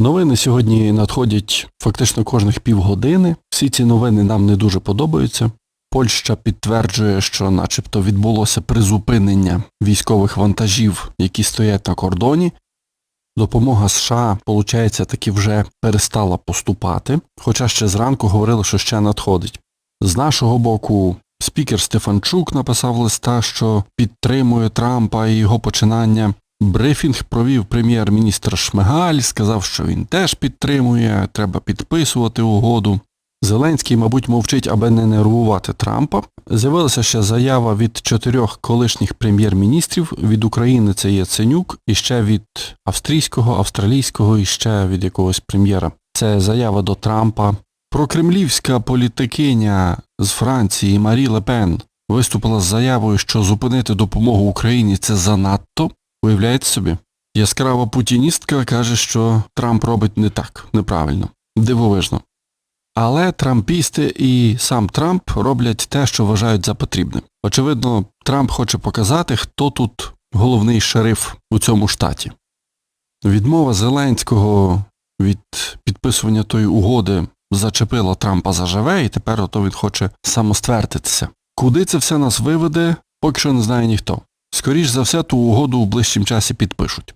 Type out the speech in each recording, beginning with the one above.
Новини сьогодні надходять фактично кожних півгодини. Всі ці новини нам не дуже подобаються. Польща підтверджує, що начебто відбулося призупинення військових вантажів, які стоять на кордоні. Допомога США, виходить, таки вже перестала поступати, хоча ще зранку говорили, що ще надходить. З нашого боку, спікер Стефанчук написав листа, що підтримує Трампа і його починання. Брифінг провів прем'єр-міністр Шмигаль, сказав, що він теж підтримує, треба підписувати угоду. Зеленський, мабуть, мовчить, аби не нервувати Трампа. З'явилася ще заява від чотирьох колишніх прем'єр-міністрів. Від України це є Ценюк, і ще від австрійського, австралійського, і ще від якогось прем'єра. Це заява до Трампа. Прокремлівська політикиня з Франції Марі Лепен виступила з заявою, що зупинити допомогу Україні це занадто. Уявляєте собі? Яскрава путіністка каже, що Трамп робить не так, неправильно, дивовижно. Але трампісти і сам Трамп роблять те, що вважають за потрібне. Очевидно, Трамп хоче показати, хто тут головний шериф у цьому штаті. Відмова Зеленського від підписування тої угоди зачепила Трампа заживе, і тепер ото він хоче самоствердитися. Куди це все нас виведе, поки що не знає ніхто. Скоріш за все, ту угоду в ближчим часі підпишуть.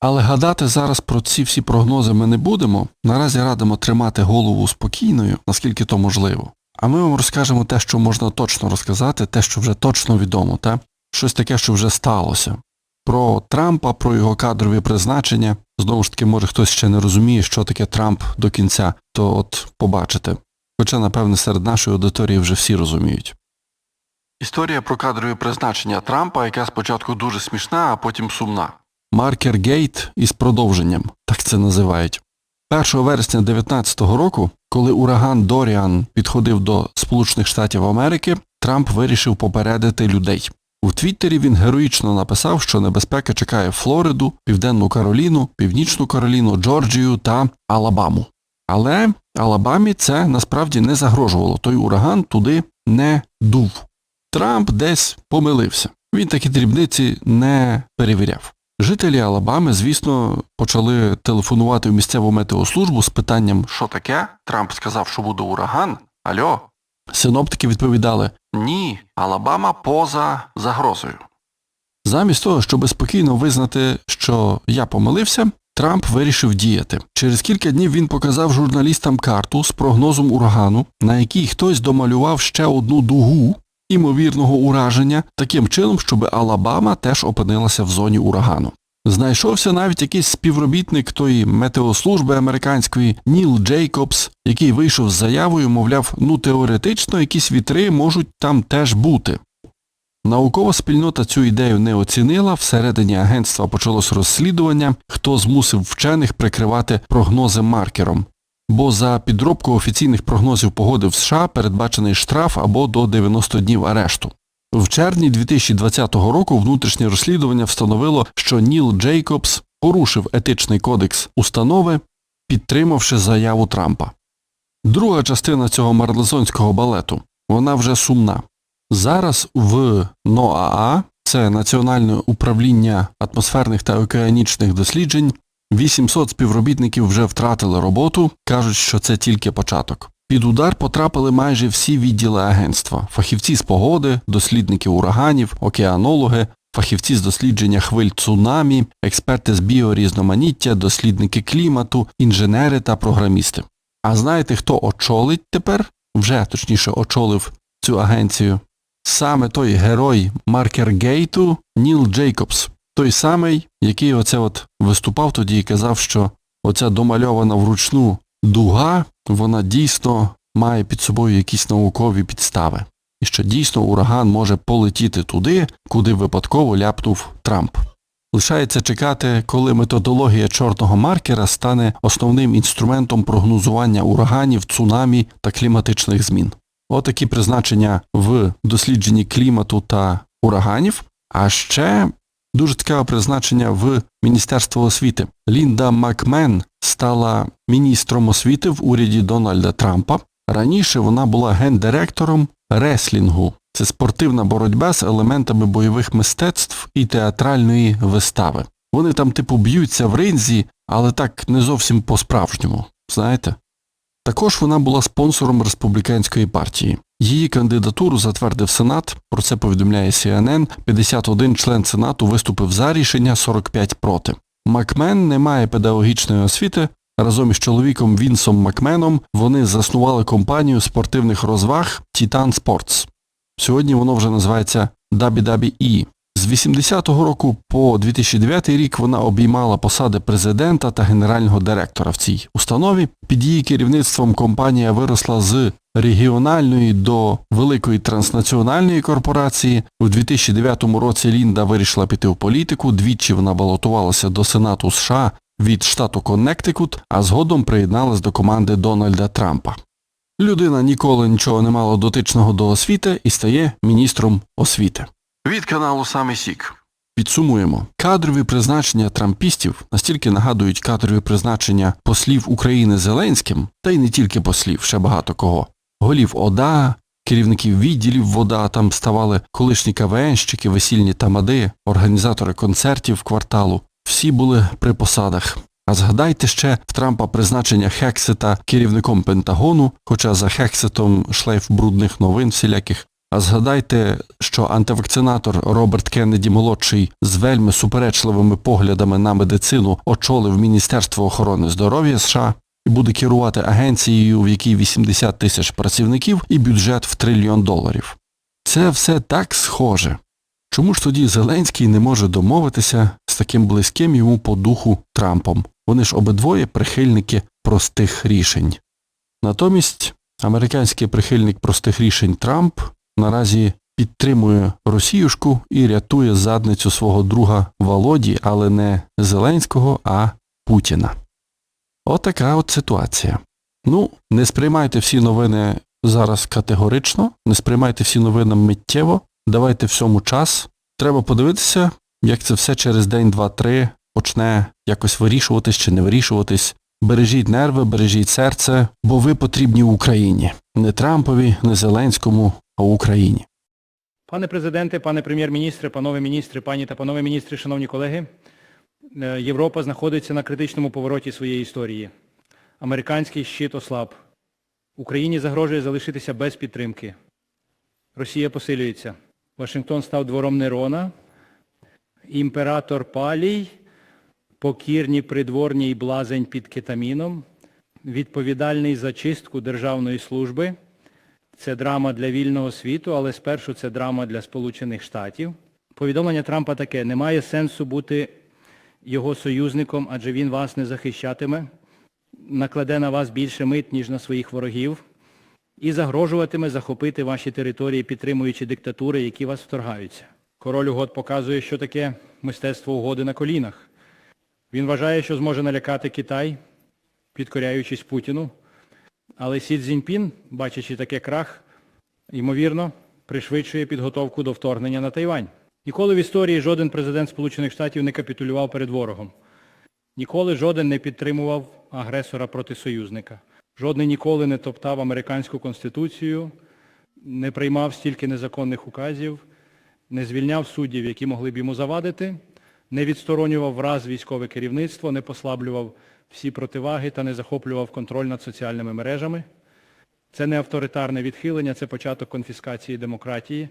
Але гадати зараз про ці всі прогнози ми не будемо. Наразі радимо тримати голову спокійною, наскільки то можливо. А ми вам розкажемо те, що можна точно розказати, те, що вже точно відомо, та? щось таке, що вже сталося. Про Трампа, про його кадрові призначення. Знову ж таки, може хтось ще не розуміє, що таке Трамп до кінця, то от побачите. Хоча, напевне, серед нашої аудиторії вже всі розуміють. Історія про кадрові призначення Трампа, яка спочатку дуже смішна, а потім сумна. Маркер Гейт із продовженням, так це називають. 1 вересня 2019 року, коли ураган Доріан підходив до Сполучених Штатів Америки, Трамп вирішив попередити людей. У Твіттері він героїчно написав, що небезпека чекає Флориду, Південну Кароліну, Північну Кароліну, Джорджію та Алабаму. Але Алабамі це насправді не загрожувало, той ураган туди не дув. Трамп десь помилився. Він такі дрібниці не перевіряв. Жителі Алабами, звісно, почали телефонувати в місцеву метеослужбу з питанням, що таке? Трамп сказав, що буде ураган. Альо? Синоптики відповідали Ні, Алабама поза загрозою. Замість того, щоб спокійно визнати, що я помилився, Трамп вирішив діяти. Через кілька днів він показав журналістам карту з прогнозом урагану, на якій хтось домалював ще одну дугу імовірного ураження таким чином, щоб Алабама теж опинилася в зоні урагану. Знайшовся навіть якийсь співробітник тої метеослужби американської Ніл Джейкобс, який вийшов з заявою, мовляв, ну теоретично якісь вітри можуть там теж бути. Наукова спільнота цю ідею не оцінила, всередині агентства почалось розслідування, хто змусив вчених прикривати прогнози маркером. Бо за підробку офіційних прогнозів погоди в США передбачений штраф або до 90 днів арешту. В червні 2020 року внутрішнє розслідування встановило, що Ніл Джейкобс порушив етичний кодекс установи, підтримавши заяву Трампа. Друга частина цього марлезонського балету, вона вже сумна. Зараз в НОАА, це Національне управління атмосферних та океанічних досліджень, 800 співробітників вже втратили роботу, кажуть, що це тільки початок. Під удар потрапили майже всі відділи агентства фахівці з погоди, дослідники ураганів, океанологи, фахівці з дослідження хвиль цунамі, експерти з біорізноманіття, дослідники клімату, інженери та програмісти. А знаєте, хто очолить тепер? Вже точніше очолив цю агенцію. Саме той герой Маркер Гейту Ніл Джейкобс. Той самий, який оце от виступав тоді і казав, що оця домальована вручну дуга, вона дійсно має під собою якісь наукові підстави. І що дійсно ураган може полетіти туди, куди випадково ляпнув Трамп. Лишається чекати, коли методологія чорного маркера стане основним інструментом прогнозування ураганів, цунамі та кліматичних змін. Отакі призначення в дослідженні клімату та ураганів, а ще Дуже цікаве призначення в Міністерство освіти. Лінда Макмен стала міністром освіти в уряді Дональда Трампа. Раніше вона була гендиректором реслінгу. Це спортивна боротьба з елементами бойових мистецтв і театральної вистави. Вони там типу б'ються в ринзі, але так не зовсім по-справжньому, знаєте? Також вона була спонсором республіканської партії. Її кандидатуру затвердив Сенат, про це повідомляє CNN, 51 член Сенату виступив за рішення, 45 проти. Макмен не має педагогічної освіти. Разом із чоловіком Вінсом Макменом вони заснували компанію спортивних розваг Titan Sports. Сьогодні воно вже називається WWE. З 80-го року по 2009 рік вона обіймала посади президента та генерального директора в цій установі. Під її керівництвом компанія виросла з регіональної до великої транснаціональної корпорації. У 2009 році Лінда вирішила піти в політику, двічі вона балотувалася до Сенату США від штату Коннектикут, а згодом приєдналась до команди Дональда Трампа. Людина ніколи нічого не мала дотичного до освіти і стає міністром освіти. Від каналу Саме Сік. Підсумуємо. Кадрові призначення трампістів настільки нагадують кадрові призначення послів України Зеленським, та й не тільки послів, ще багато кого. Голів ОДА, керівників відділів в ОДА, там ставали колишні КВНщики, весільні тамади, організатори концертів кварталу. Всі були при посадах. А згадайте ще в Трампа призначення Хексета керівником Пентагону, хоча за Хексетом шлейф брудних новин всіляких. А згадайте, що антивакцинатор Роберт Кеннеді молодший з вельми суперечливими поглядами на медицину очолив Міністерство охорони здоров'я США і буде керувати агенцією, в якій 80 тисяч працівників і бюджет в трильйон доларів. Це все так схоже. Чому ж тоді Зеленський не може домовитися з таким близьким йому по духу Трампом? Вони ж обидвоє прихильники простих рішень. Натомість американський прихильник простих рішень Трамп наразі підтримує Росіюшку і рятує задницю свого друга Володі, але не Зеленського, а Путіна. Отака от ситуація. Ну, не сприймайте всі новини зараз категорично, не сприймайте всі новини миттєво, давайте всьому час. Треба подивитися, як це все через день, два, три почне якось вирішуватись чи не вирішуватись. Бережіть нерви, бережіть серце, бо ви потрібні Україні. Не Трампові, не Зеленському, Україні. Пане президенте, пане прем'єр-міністре, панове міністри, пані та панове міністри, шановні колеги, е, Європа знаходиться на критичному повороті своєї історії. Американський щит ослаб. Україні загрожує залишитися без підтримки. Росія посилюється. Вашингтон став двором Нерона. Імператор Палій, покірні придворні й блазень під кетаміном, відповідальний за чистку державної служби – це драма для вільного світу, але спершу це драма для Сполучених Штатів. Повідомлення Трампа таке, немає сенсу бути його союзником, адже він вас не захищатиме, накладе на вас більше мит, ніж на своїх ворогів, і загрожуватиме захопити ваші території, підтримуючи диктатури, які вас вторгаються. Король угод показує, що таке мистецтво угоди на колінах. Він вважає, що зможе налякати Китай, підкоряючись Путіну, але Сі Цзіньпін, бачачи таке крах, ймовірно, пришвидшує підготовку до вторгнення на Тайвань. Ніколи в історії жоден президент Сполучених Штатів не капітулював перед ворогом. Ніколи жоден не підтримував агресора проти союзника. Жодний ніколи не топтав американську конституцію, не приймав стільки незаконних указів, не звільняв суддів, які могли б йому завадити, не відсторонював враз військове керівництво, не послаблював всі противаги та не захоплював контроль над соціальними мережами. Це не авторитарне відхилення, це початок конфіскації демократії.